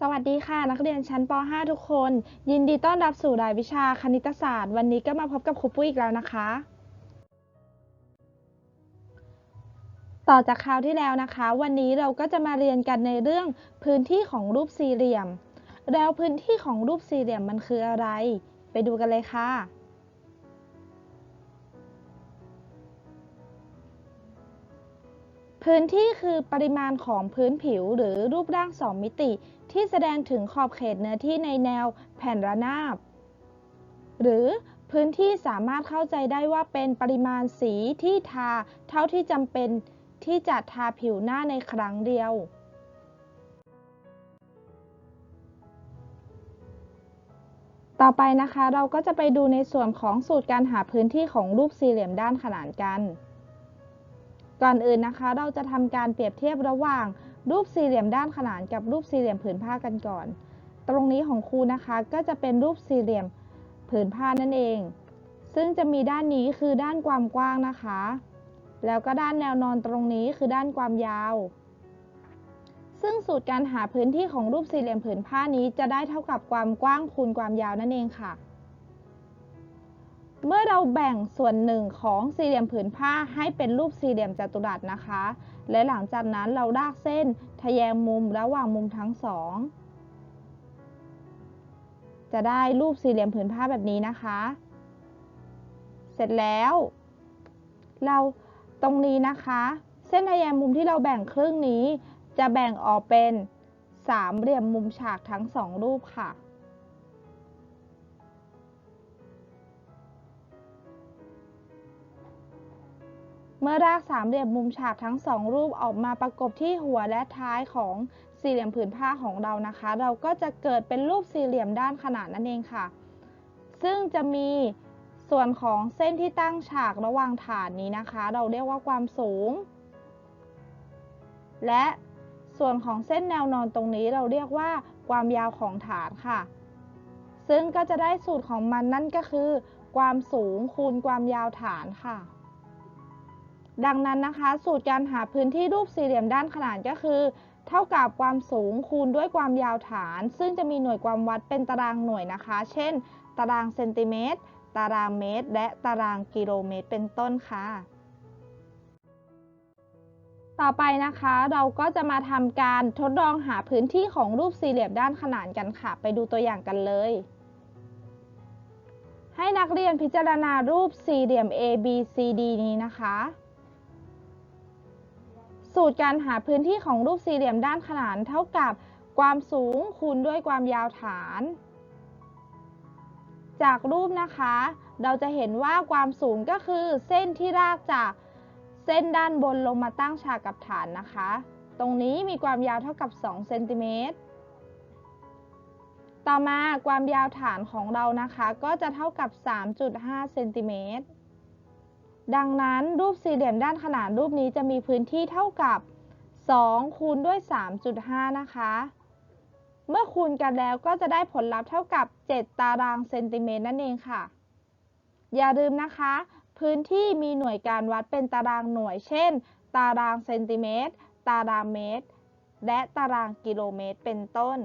สวัสดีค่ะ นักเรียนชั้นป .5 ทุกคน ยินดีต้อนรับสู่รายวิชาคณิตศาสตร์ วันนี้ก็มาพบกับครูปุ้ยอีกแล้วนะคะ ต่อจากคราวที่แล้วนะคะ วันนี้เราก็จะมาเรียนกันในเรื่องพื้นที่ของรูปสี่เหลี่ยม แล้วพื้นที่ของรูปสี่เหลี่ยมมันคืออะไร ไปดูกันเลยค่ะพื้นที่คือปริมาณของพื้นผิวหรือรูปร่างสองมิติ ที่แสดงถึงขอบเขตเนื้อที่ในแนวแผ่นระนาบ หรือพื้นที่สามารถเข้าใจได้ว่าเป็นปริมาณสีที่ทาเท่าที่จำเป็นที่จะทาผิวหน้าในครั้งเดียว ต่อไปนะคะเราก็จะไปดูในส่วนของสูตรการหาพื้นที่ของรูปสี่เหลี่ยมด้านขนานกัน ก่อนอื่นนะคะเราจะทำการเปรียบเทียบระหว่าง รูปสี่เหลี่ยมด้านขนานกับรูปสี่เหลี่ยมผืนผ้ากันก่อน ตรงนี้ของครูนะคะก็จะเป็นรูปสี่เหลี่ยมผืนผ้านั่นเอง ซึ่งจะมีด้านนี้คือด้านความกว้างนะคะ แล้วก็ด้านแนวนอนตรงนี้คือด้านความยาว ซึ่งสูตรการหาพื้นที่ของรูปสี่เหลี่ยมผืนผ้านี้จะได้เท่ากับความกว้างคูณความยาวนั่นเองค่ะ เมื่อเราแบ่งส่วนหนึ่งของสี่เหลี่ยมผืนผ้าให้เป็นรูปสี่เหลี่ยมจัตุรัสนะคะ และหลังจากนั้นเราลากเส้นทะแยงมุมระหว่างมุมทั้งสอง จะได้รูปสี่เหลี่ยมผืนผ้าแบบนี้นะคะ เสร็จแล้ว เราตรงนี้นะคะ เส้นทะแยงมุมที่เราแบ่งครึ่งนี้ จะแบ่งออกเป็นสามเหลี่ยมมุมฉากทั้งสองรูปค่ะ เมื่อรากสามเหลี่ยมมุมฉากทั้งสองรูปออกมาประกบที่หัวและท้ายของสี่เหลี่ยมผืนผ้าของเรานะคะ เราก็จะเกิดเป็นรูปสี่เหลี่ยมด้านขนานนั่นเองค่ะ ซึ่งจะมีส่วนของเส้นที่ตั้งฉากระหว่างฐานนี้นะคะ เราเรียกว่าความสูง และส่วนของเส้นแนวนอนตรงนี้เราเรียกว่าความยาวของฐานค่ะ ซึ่งก็จะได้สูตรของมันนั่นก็คือ ความสูงคูณความยาวฐานค่ะ ดังนั้นนะคะ สูตรการหาพื้นที่รูปสี่เหลี่ยมด้านขนานก็คือ เท่ากับความสูงคูณด้วยความยาวฐาน ซึ่งจะมีหน่วยความวัดเป็นตารางหน่วยนะคะ เช่น ตารางเซนติเมตร ตารางเมตร และตารางกิโลเมตร เป็นต้นค่ะ ต่อไปนะคะเราก็จะมาทำการทดลองหาพื้นที่ของรูปสี่เหลี่ยมด้านขนานกันค่ะ ไปดูตัวอย่างกันเลยให้นักเรียนพิจารณารูปสี่เหลี่ยม A B C D นี้นะคะ สูตรการหาพื้นที่ของรูปสี่เหลี่ยมด้านขนานเท่ากับความสูงคูณด้วยความยาวฐาน จากรูปนะคะ เราจะเห็นว่าความสูงก็คือเส้นที่รากจากเส้นด้านบนลงมาตั้งฉากกับฐานนะคะ ตรงนี้มีความยาวเท่ากับ2เซนติเมตร ต่อมาความยาวฐานของเรานะคะ ก็จะเท่ากับ 3.5เซนติเมตร ดังนั้นรูปสี่เหลี่ยมด้านขนานรูปนี้จะมีพื้นที่เท่ากับ 2 คูณด้วย 3.5 นะคะ เมื่อคูณกันแล้วก็จะได้ผลลัพธ์เท่ากับ 7 ตารางเซนติเมตรนั่นเองค่ะ อย่าลืมนะคะ พื้นที่มีหน่วยการวัดเป็นตารางหน่วย เช่น ตารางเซนติเมตร ตารางเมตร และตารางกิโลเมตรเป็นต้น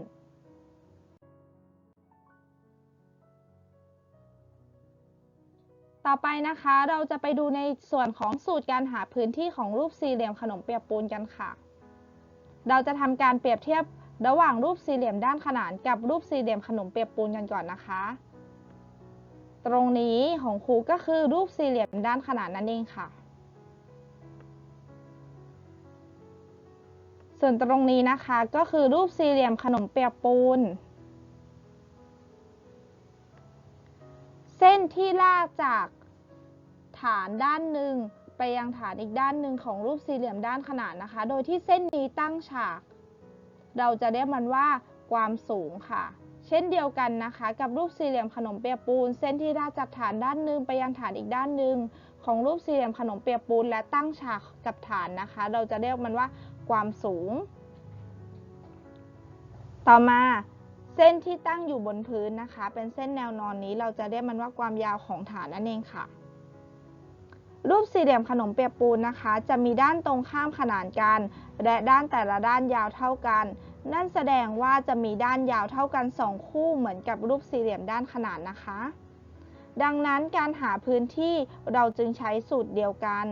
ต่อไปนะคะเราจะไปดูในส่วนของสูตรการหาพื้นที่ของรูปสี่เหลี่ยมขนมเปียกปูนกันค่ะ เราจะทำการเปรียบเทียบระหว่างรูปสี่เหลี่ยมด้านขนานกับรูปสี่เหลี่ยมขนมเปียกปูนกันก่อนนะคะ ตรงนี้ของครูก็คือรูปสี่เหลี่ยมด้านขนานนั่นเองค่ะ ส่วนตรงนี้นะคะก็คือรูปสี่เหลี่ยมขนมเปียกปูนเส้นที่ลากจาก ฐานด้านหนึ่งไปยังฐานอีกด้านหนึ่งของรูปสี่เหลี่ยมด้านขนานนะคะ โดยที่เส้นนี้ตั้งฉาก เราจะเรียกมันว่าความสูงค่ะ เช่นเดียวกันนะคะ กับรูปสี่เหลี่ยมขนมเปียกปูน เส้นที่ลากจากฐานด้านหนึ่งไปยังฐานอีกด้านหนึ่งของรูปสี่เหลี่ยมขนมเปียกปูน และตั้งฉากกับฐานนะคะ เราจะเรียกมันว่าความสูง ต่อมาเส้นที่ตั้งอยู่บนพื้นนะคะ เป็นเส้นแนวนอนนี้เราจะเรียกมันว่าความยาวของฐานนั่นเองค่ะ รูปสี่เหลี่ยมขนมเปียกปูนนะคะ จะมีด้านตรงข้ามขนานกัน และด้านแต่ละด้านยาวเท่ากัน นั่นแสดงว่าจะมีด้านยาวเท่ากัน 2 คู่เหมือนกับรูปสี่เหลี่ยมด้านขนานนะคะ ดังนั้นการหาพื้นที่เราจึงใช้สูตรเดียวกัน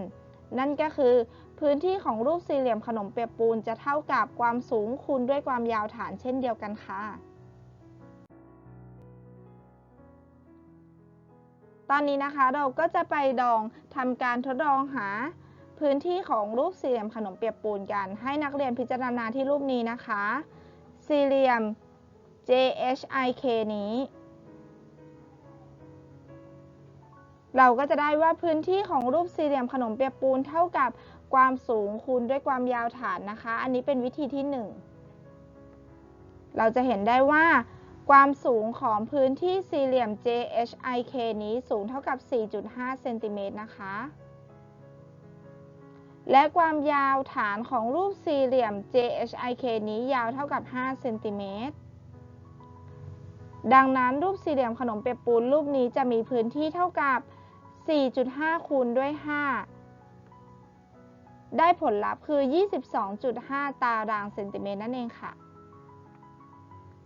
นั่นก็คือ พื้นที่ของรูปสี่เหลี่ยมขนมเปียกปูนจะเท่ากับความสูงคูณด้วยความยาวฐานเช่นเดียวกันค่ะ ตอนนี้นะคะเราก็จะไปลองทำการทดลองหาพื้นที่ของรูปสี่เหลี่ยมขนมเปียกปูนกัน ให้นักเรียนพิจารณาที่รูปนี้นะคะ สี่เหลี่ยม JHIK นี้ เราก็จะได้ว่าพื้นที่ของรูปสี่เหลี่ยมขนมเปียกปูนเท่ากับความสูงคูณด้วยความยาวฐานนะคะ อันนี้เป็นวิธีที่ 1 เราจะเห็นได้ว่า ความสูงของพื้นที่สี่เหลี่ยม JHIK นี้สูงเท่ากับ 4.5 เซนติเมตรนะคะ และความยาวฐานของรูปสี่เหลี่ยม JHIK นี้ยาวเท่ากับ 5 เซนติเมตร ดังนั้นรูปสี่เหลี่ยมขนมเปียกปูนรูปนี้จะมีพื้นที่เท่ากับ 4.5 คูณด้วย 5 ได้ผลลัพธ์คือ 22.5 ตารางเซนติเมตรนั่นเองค่ะ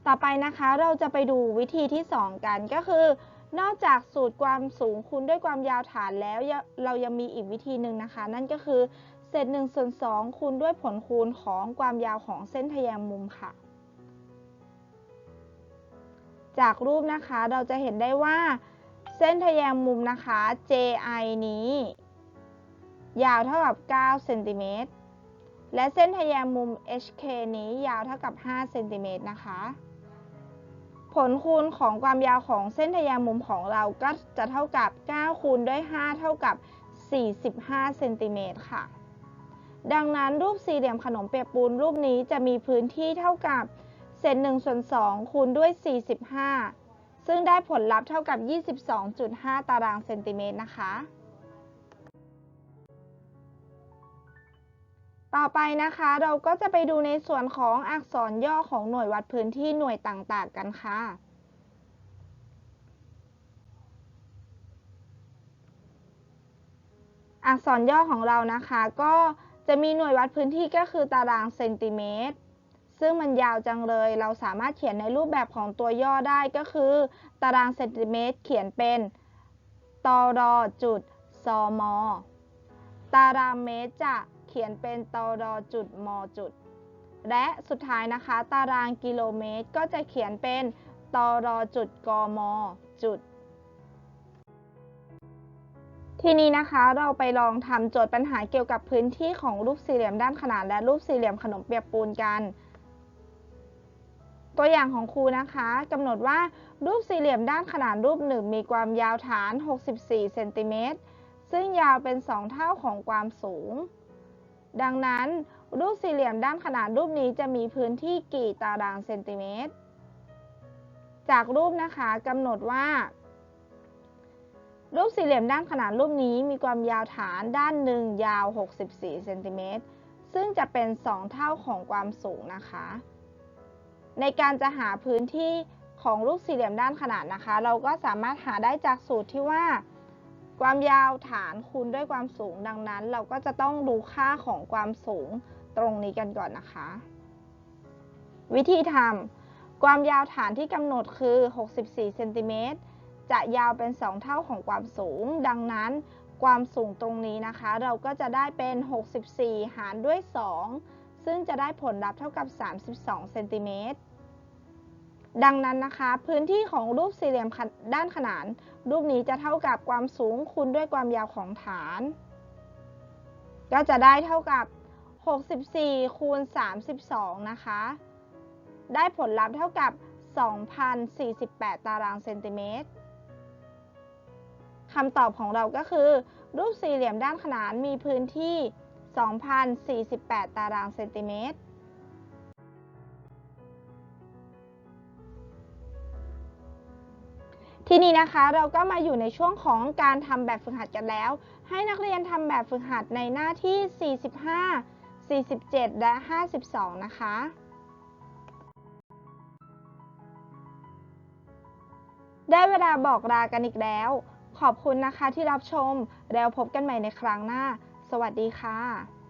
ต่อไปนะคะเราจะไปดูวิธีที่ 2 กันก็คือ นอกจากสูตรความสูงคูณด้วยความยาวฐานแล้วเรายังมีอีกวิธีหนึ่งนะคะ นั่นก็คือเศษ1ส่วน2คูณด้วยผลคูณของความยาวของเส้นทแยงมุมค่ะ จากรูปนะคะเราจะเห็นได้ว่า เส้นทแยงมุมนะคะ JI นี้ ยาวเท่ากับ9เซนติเมตรและเส้นทแยงมุม HK นี้ยาวเท่ากับ5เซนติเมตรนะคะ ผลคูณของความยาวของเส้นทแยงมุมของเราก็จะเท่ากับ 9 คูณด้วย 5 เท่ากับ 45 เซนติเมตรค่ะ ดังนั้นรูปสี่เหลี่ยมขนมเปียกปูนรูปนี้จะมีพื้นที่เท่ากับเศษ1ส่วน2คูณด้วย 45 ซึ่งได้ผลลัพธ์เท่ากับ 22.5 ตารางเซนติเมตรนะคะ ต่อไปนะคะเราก็จะไปดูในส่วนของอักษรย่อของหน่วยวัดพื้นที่หน่วยต่างๆกันค่ะ อักษรย่อของเรานะคะ ก็จะมีหน่วยวัดพื้นที่ก็คือตารางเซนติเมตร ซึ่งมันยาวจังเลย เราสามารถเขียนในรูปแบบของตัวย่อได้ก็คือ ตารางเซนติเมตร เขียนเป็นตรจุดซม ตารางเมตรจะ เขียนเป็นตรจุดมจุด และสุดท้ายนะคะ ตารางกิโลเมตรก็จะเขียนเป็นตรจุดกมจุด ทีนี้นะคะเราไปลองทำโจทย์ปัญหาเกี่ยวกับพื้นที่ของรูปสี่เหลี่ยมด้านขนานและรูปสี่เหลี่ยมขนมเปียกปูนกัน ตัวอย่างของครูนะคะกำหนดว่ารูปสี่เหลี่ยมด้านขนานรูปหนึ่งมีความยาวฐาน 64 เซนติเมตรซึ่งยาวเป็น 2 เท่าของความสูง ดังนั้น รูปสี่เหลี่ยมด้านขนานรูปนี้จะมีพื้นที่กี่ตารางเซนติเมตร จากรูปนะคะกำหนดว่า รูปสี่เหลี่ยมด้านขนานรูปนี้มีความยาวฐานด้านหนึ่งยาว 64เซนติเมตรซึ่งจะเป็น 2 เท่าของความสูงนะคะ ในการจะหาพื้นที่ของรูปสี่เหลี่ยมด้านขนานนะคะ เราก็สามารถหาได้จากสูตรที่ว่า ความยาวฐานคูณด้วยความสูงดังนั้น เราก็จะต้องดูค่าของความสูงตรงนี้กันก่อนนะคะ วิธีทำความยาวฐานที่กำหนดคือ 64เซนติเมตรจะยาวเป็น 2 เท่าของความสูง ดังนั้นความสูงตรงนี้นะคะ เราก็จะได้เป็น 64 หารด้วย 2 ซึ่งจะได้ผลลัพธ์เท่ากับ 32เซนติเมตร ดังนั้นนะคะ พื้นที่ของรูปสี่เหลี่ยมด้านขนาน รูปนี้จะเท่ากับความสูงคูณด้วยความยาวของฐาน ก็จะได้เท่ากับ 64 คูณ 32 นะคะ ได้ผลลัพธ์เท่ากับ 2,048 ตารางเซนติเมตรคำตอบของเราก็คือ รูปสี่เหลี่ยมด้านขนานมีพื้นที่ 2,048 ตารางเซนติเมตร ทีนี้นะคะเราก็มาอยู่ในช่วงของการทำแบบฝึกหัดกันแล้ว ให้นักเรียนทำแบบฝึกหัดในหน้าที่ 45 47 และ 52 นะคะได้เวลาบอกลากันอีกแล้ว ขอบคุณนะคะที่รับชม แล้วพบกันใหม่ในครั้งหน้า สวัสดีค่ะ